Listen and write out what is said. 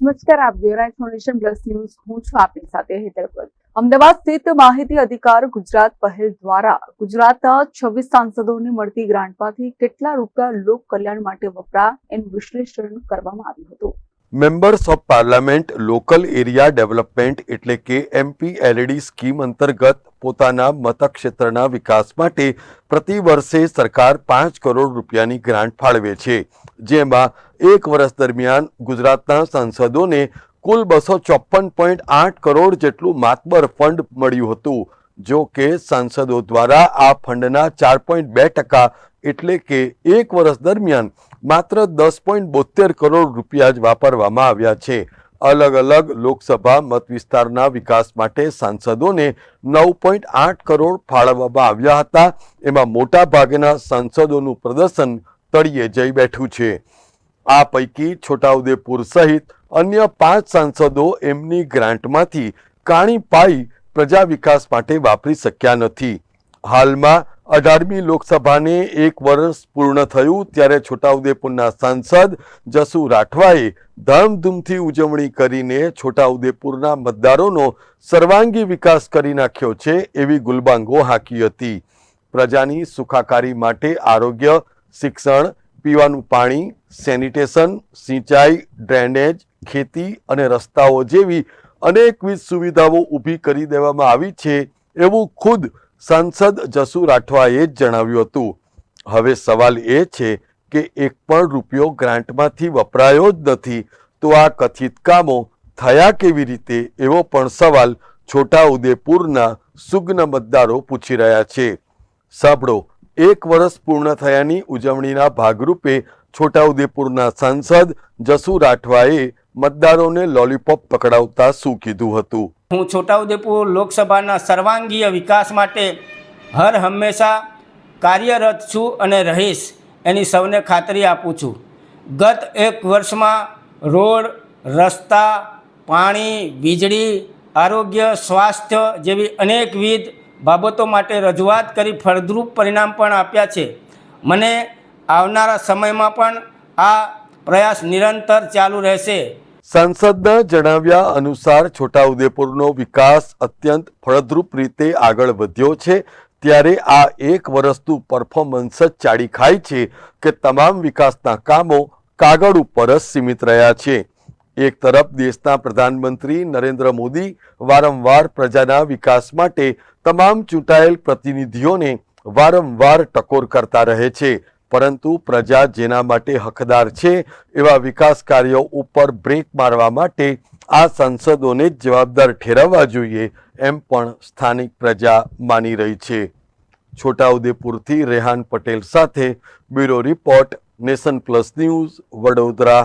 નમસ્કાર, આપ જોઈ રહ્યા છો નેશન પ્લસ ન્યૂઝ. હું છું આપની સાથે હેતર પર. અમદાવાદ સ્થિત માહિતી અધિકાર ગુજરાત પહેલ દ્વારા ગુજરાતના છવ્વીસ સાંસદોને મળતી ગ્રાન્ટમાંથી કેટલા રૂપિયા લોક કલ્યાણ માટે વપરા એનું વિશ્લેષણ કરવામાં આવ્યું હતું. Members of parliament local area development એટલે કે એમપીએલડી સ્કીમ અંતર્ગત પોતાના મતક્ષેત્રના વિકાસ માટે પ્રતિ વર્ષે સરકાર પાંચ કરોડ રૂપિયાની ગ્રાન્ટ ફાળવે છે. જેમાં એક વર્ષ દરમિયાન ગુજરાતના સાંસદોને કુલ બસો ચોપન પોઈન્ટ આઠ કરોડ જેટલું માતબર ફંડ મળ્યું હતું. જો કે સાંસદો દ્વારા આ ફંડના ચાર પોઈન્ટ બે ટકા એટલે કે એક વર્ષ દરમિયાન માત્ર દસ પોઈન્ટ બોતેર કરોડ રૂપિયા જ વાપરવામાં આવ્યા છે. અલગ અલગ લોકસભા મત વિસ્તારના વિકાસ માટે સાંસદોને નવ પોઈન્ટ આઠ કરોડ ફાળવવામાં આવ્યા હતા. એમાં મોટા ભાગના સાંસદોનું પ્રદર્શન તળિયે જઈ બેઠું છે. આ પૈકી છોટાઉદેપુર સહિત અન્ય પાંચ સાંસદો એમની ગ્રાન્ટમાંથી કાણી પાઈ પ્રજા વિકાસ માટે વાપરી શક્યા નથી. હાલમાં અઢારમી લોકસભાને એક વર્ષ પૂર્ણ થયું ત્યારે છોટાઉદેપુરના સાંસદ જસુ રાઠવાએ ધામધૂમથી ઉજવણી કરીને છોટાઉદેપુરના મતદારોનો સર્વાંગી વિકાસ કરી નાખ્યો છે એવી ગુલબાંગો હાંકી હતી. પ્રજાની સુખાકારી માટે આરોગ્ય, શિક્ષણ, પીવાનું પાણી, સેનિટેશન, સિંચાઈ, ડ્રેનેજ, ખેતી અને રસ્તાઓ જેવી અનેકવિધ સુવિધાઓ ઊભી કરી દેવામાં આવી છે એવું ખુદ સાંસદ જસુ રાઠવાએ જ જણાવ્યું હતું. હવે સવાલ એ છે કે એક પણ રૂપિયો ગ્રાન્ટમાંથી વપરાયો જ નથી, તો આ કથિત કામો થયા કેવી રીતે? એવો પણ સવાલ છોટાઉદેપુરના સુગ્ન મતદારો પૂછી રહ્યા છે. સાંભળો, એક વર્ષ પૂર્ણ થયાની ઉજવણીના ભાગરૂપે છોટાઉદેપુરના સાંસદ જસુ રાઠવાએ મતદારોને લોલીપોપ પકડાવતા શું કીધું હતું? હું છોટાઉદેપુર લોકસભાના સર્વાંગીય વિકાસ માટે હર હંમેશા કાર્યરત છું અને રહીશ, એની સૌને ખાતરી આપું છું. ગત એક વર્ષમાં રોડ, રસ્તા, પાણી, વીજળી, આરોગ્ય, સ્વાસ્થ્ય જેવી અનેકવિધ બાબતો માટે રજૂઆત કરી ફળદ્રુપ પરિણામ પણ આપ્યા છે. મને આવનારા સમયમાં પણ આ પ્રયાસ નિરંતર ચાલુ રહેશે. સાંસદના જણાવ્યા અનુસાર છોટાઉદેપુરનો વિકાસ અત્યંત ફળદ્રુપ રીતે આગળ વધ્યો છે. ત્યારે આ એક વર્ષનું પરફોર્મન્સ જ ચાડી ખાય છે કે તમામ વિકાસના કામો કાગળ ઉપર જ સીમિત રહ્યા છે. એક તરફ દેશના પ્રધાનમંત્રી નરેન્દ્ર મોદી વારંવાર પ્રજાના વિકાસ માટે તમામ ચૂંટાયેલ પ્રતિનિધિઓને વારંવાર ટકોર કરતા રહે છે. પરંતુ પ્રજા જેના માટે હકદાર છે એવા વિકાસ કાર્યો ઉપર બ્રેક મારવા માટે આ સાંસદોને જ જવાબદાર ઠેરવવા જોઈએ એમ પણ સ્થાનિક પ્રજા માની રહી છે. છોટાઉદેપુરથી રેહાન પટેલ સાથે bureau report, nation plus news, Vadodara.